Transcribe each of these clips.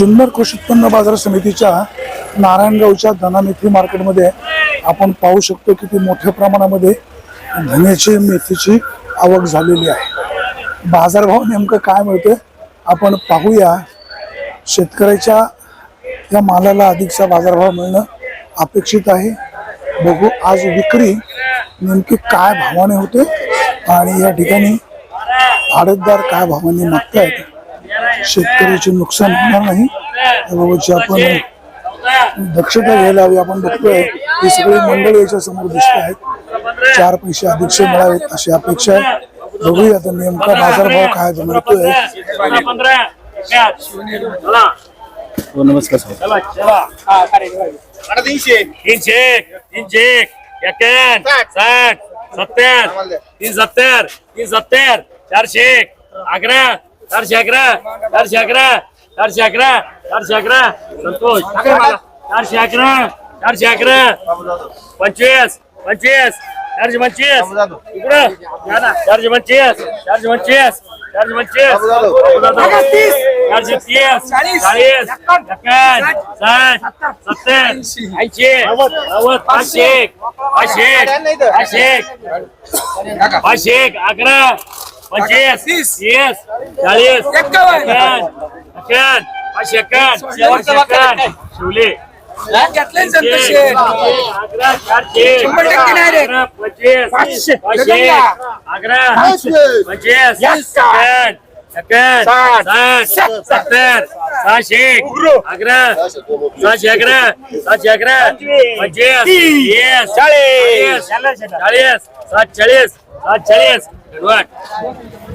जुन्नर कृषी उत्पन्न बाजार समितीच्या नारायणगावच्या धनामेथी मार्केटमध्ये आपण पाहू शकतो की ती मोठ्या प्रमाणामध्ये धन्याची मेथीची आवक झालेली आहे. बाजारभाव नेमकं काय मिळतोय आपण पाहूया. शेतकऱ्याच्या या मालाला अधिकचा बाजारभाव मिळणं अपेक्षित आहे. बघू आज विक्री नेमकी काय भावाने होते आणि या ठिकाणी आडतदार काय भावाने मागतायत शेतकऱ्याचे नुकसान होणार नाही. याबाबतची आपण दक्षता घ्यायला हवी आपण बघतोय ही सगळी मंडळी याच्या समोर दिसत आहेत. चार पैसे अधिकचे मिळावेत अशी अपेक्षा आहे. बघूया आता नेमका बाजारभाव काय मिळतोय हो नमस्कार साहेब तीनशे. तीनशे एकावन्न साठ सत्तर तीन सत्तर तीन सत्तर चारशे अकरा चारशे अकरा चारशे अकरा संतोष चारशे अकरा पंचवीस पंचवीस चारशे पंचवीस। इकडं चारशे पंचवीस चारशे पंचवीस चारशे पंचवीस। चारशे तीस चाळीस एकावन्न साठ सत्तर ऐंशी नव्वद पाचशे पाचशे पाचशे पाचशे अकरा पंचवीस तीस. चाळीस शिवले. चारशे अकरा पंचवीस पाचशे. अकरा पंचवीस एकावन्न साठ. सत्तर सहाशे अकरा सहाशे अकरा सहाशे अकरा पंचवीस. चाळीस चाळीस सात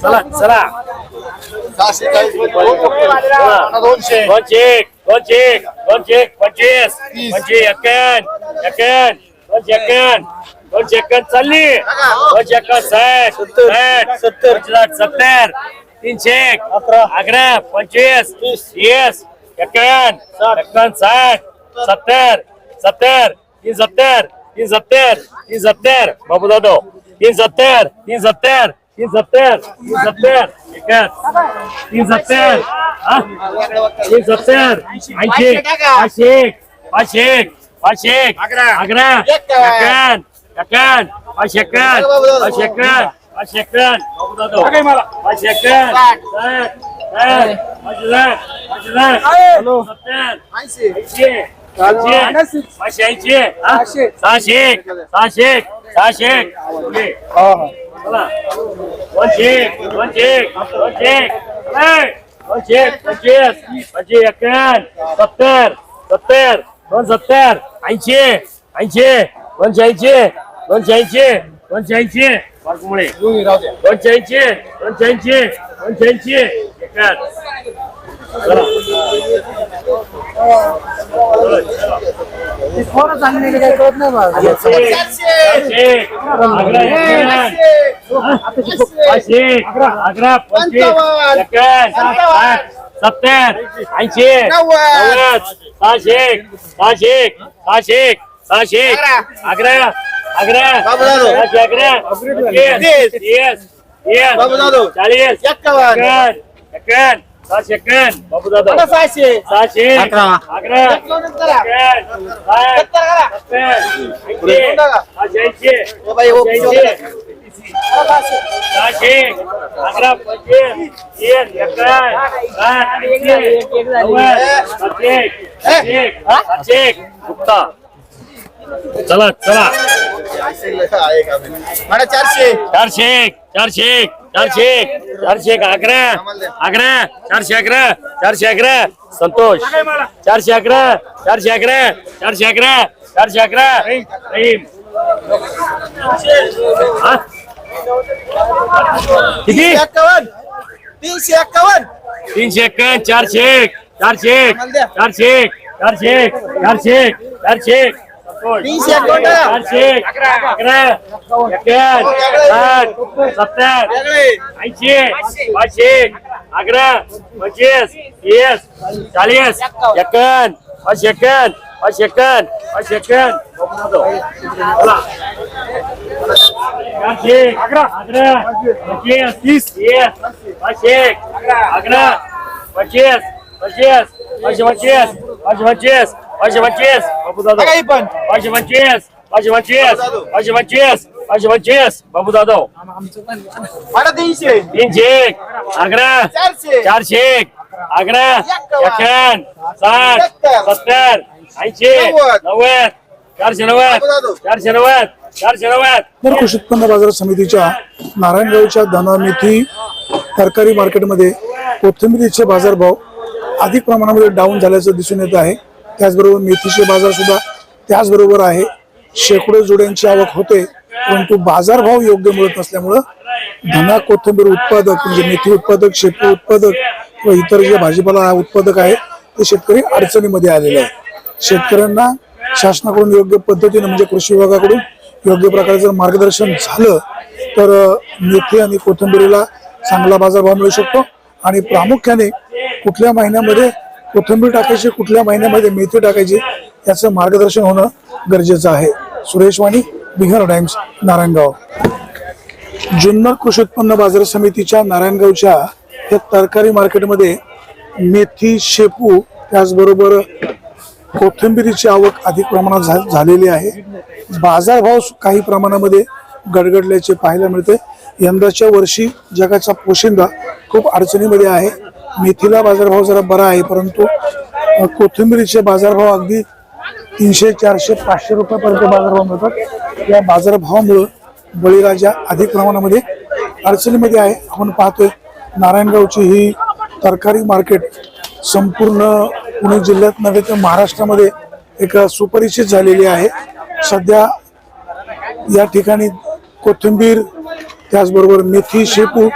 चला चला. दोनशे दोनशे दोनशे दोनशे पंचवीस. पंचवीस एकावन्न एकावन्न दोनशे एकावन्न चालली. दोनशे एकावन्न साठ साठ सत्तर. सत्तर तीनशे अकरा. अकरा पंचवीस तीस. एकावन्न एकावन्न साठ. सत्तर सत्तर तीन सत्तर तीन सत्तर तीन सत्तर. बाबू दादो तीन सत्तर तीन सत्तर तीन सत्तर तीन सत्तर तीन सत्तर? तीन सत्तर ऐंशी पाचशे पाचशे पाचशे अकरा अकरा एकावन्न. पाचशे पाचशे एकावन्न पाचशे एकावन्न. पाचशे साठ. पाचशे साठ पाचशे सत्तर ऐंशी पाचशे हा? सहाशे सहाशे सहाशे पुढे. चला दोनशे दोनशे दोनशे ए, दोनशे पंचवीस पंचवीस एकावन्न सत्तर सत्तर दोन सत्तर ऐंशी ऐंशी दोनशे ऐंशी दोनशे ऐंशी दोनशे ऐंशी मुळे दोनशे ऐंशी दोनशे ऐंशी ऐंशी एकावन्न चला पाचशे सत्तर ऐंशी नव्वद सहाशे सहाशे सहाशे सहाशे अकरा अकरा सहाशे अकरा तीस तीस चाळीस एक्कावन्न एक्कावन्न सहाशे एकावन्न बाबू दादा सहाशे. सहाशे. अकरा अकरा. एकावन्न साठ सत्तर. ऐंशी. सहाशे ऐंशी. सहाशे. अकरा. पंचवीस तीस. एकावन्न साठ. ऐंशी. नव्वद. सातशे सातशे सातशे गुप्ता. चला चला. चारशे. चारशे चारशे चारशे चारशे अकरा अकरा चारशे अकरा चारशे अकरा संतोष चारशे अकरा चारशे अकरा चारशे अकरा चारशे अकरा? किती? एक्कावन्न तीनशे एक्कावन्न तीनशे एक्कावन्न चारशे चारशे चारशे चारशे चारशे चारशे तीनशे एक्कावन्न चारशे अकरा एकावन्न साठ सत्तर ऐंशी पाचशे अकरा पंचवीस तीस चाळीस एकावन्न पाचशे एकावन्न पाचशे एकावन्न पाचशे एकावन्न चला. चारशे अकरा अकरा पंचवीस तीस तीस पाचशे अकरा पंचवीस पंचवीस पाचशे पंचवीस पंचवीस पाचशे पंचवीस. बाबू दादा. काही पण. पाचशे पंचवीस. पाचशे पंचवीस. पाचशे पंचवीस. पाचशे पंचवीस. बाबू जाधव मला तीनशे. तीनशे एक. अकरा चारशे. चारशे एक. अकरा एकावन्न साठ. सत्तर. ऐंशी. नव्वद. चारशे नव्वद. चारशे नव्वद. चारशे नव्वद. तर कृषी उत्पन्न बाजार समितीच्या नारायणगावच्या धना मेथी तरकारी मार्केटमध्ये कोथिंबिरीचे बाजारभाव अधिक प्रमाणामध्ये डाऊन झाल्याचं दिसून येत आहे. त्याचबरोबर मेथीचे बाजार सुद्धा त्याचबरोबर आहे. शेकडो जोड्यांची आवक होते परंतु बाजारभाव योग्य मिळत नसल्यामुळं धना कोथिंबीर उत्पादक म्हणजे मेथी उत्पादक शेपू उत्पादक किंवा इतर जे भाजीपाला उत्पादक आहे ते शेतकरी अडचणीमध्ये आलेले आहे शेतकऱ्यांना शासनाकडून योग्य पद्धतीने म्हणजे कृषी विभागाकडून योग्य प्रकारे जर मार्गदर्शन झालं तर मेथी आणि कोथिंबीरीला चांगला बाजारभाव मिळू शकतो. आणि प्रामुख्याने कुठल्या महिन्यामध्ये कोथिंबीर टाकायची कुठल्या महिन्यामध्ये मेथी टाकायची याचं मार्गदर्शन होणं गरजेचं आहे. सुरेश वाणी बिहार टाइम्स नारायणगाव. जुन्नर कृषी उत्पन्न बाजार समितीच्या नारायणगावच्या या तरकारी मार्केटमध्ये मेथी शेपू त्याचबरोबर कोथिंबिरीची आवक अधिक प्रमाणात झा- झालेली आहे. बाजारभाव काही प्रमाणामध्ये गडगडल्याचे पाहायला मिळते. यंदाच्या वर्षी जगाचा पोशिंदा खूप अडचणीमध्ये आहे. मेथीला बाजारभाव जरा बरा आहे परंतु कोथिंबीरीचे कोथिंबिरीचे बाजारभाव अगदी तीनशे चारशे पाचशे रुपयापर्यंत बाजारभाव मिळतात. या बाजारभावामुळं बळीराजा अधिक प्रमाणामध्ये अडचणीमध्ये आहे. आपण पाहतोय नारायणगावची ही तरकारी मार्केट संपूर्ण पुणे जिल्ह्यात नव्हे तर महाराष्ट्रामध्ये एक सुपरिचित झालेली आहे. सध्या या ठिकाणी कोथिंबीर त्याचबरोबर मेथी शेपू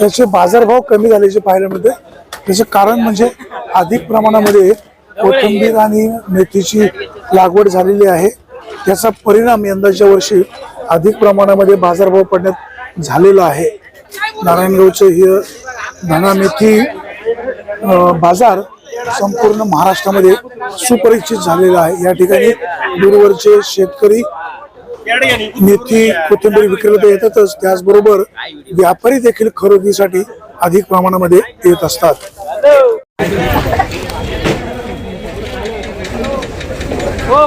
याचे बाजारभाव कमी झाल्याचे पाहायला मिळते त्याचं कारण म्हणजे अधिक प्रमाणामध्ये कोथिंबीर आणि मेथीची लागवड झालेली आहे. त्याचा परिणाम यंदाच्या वर्षी अधिक प्रमाणामध्ये बाजारभाव पडण्यात झालेला आहे. नारायणगावचं हे धना मेथी बाजार संपूर्ण महाराष्ट्रामध्ये सुपरिचित झालेला आहे. या ठिकाणी दूरवरचे शेतकरी मेथी कोथिंबीर विक्रीला तर येतातच. त्याचबरोबर व्यापारी देखील खरेदीसाठी अधिक प्रमाणामध्ये येत असतात. हो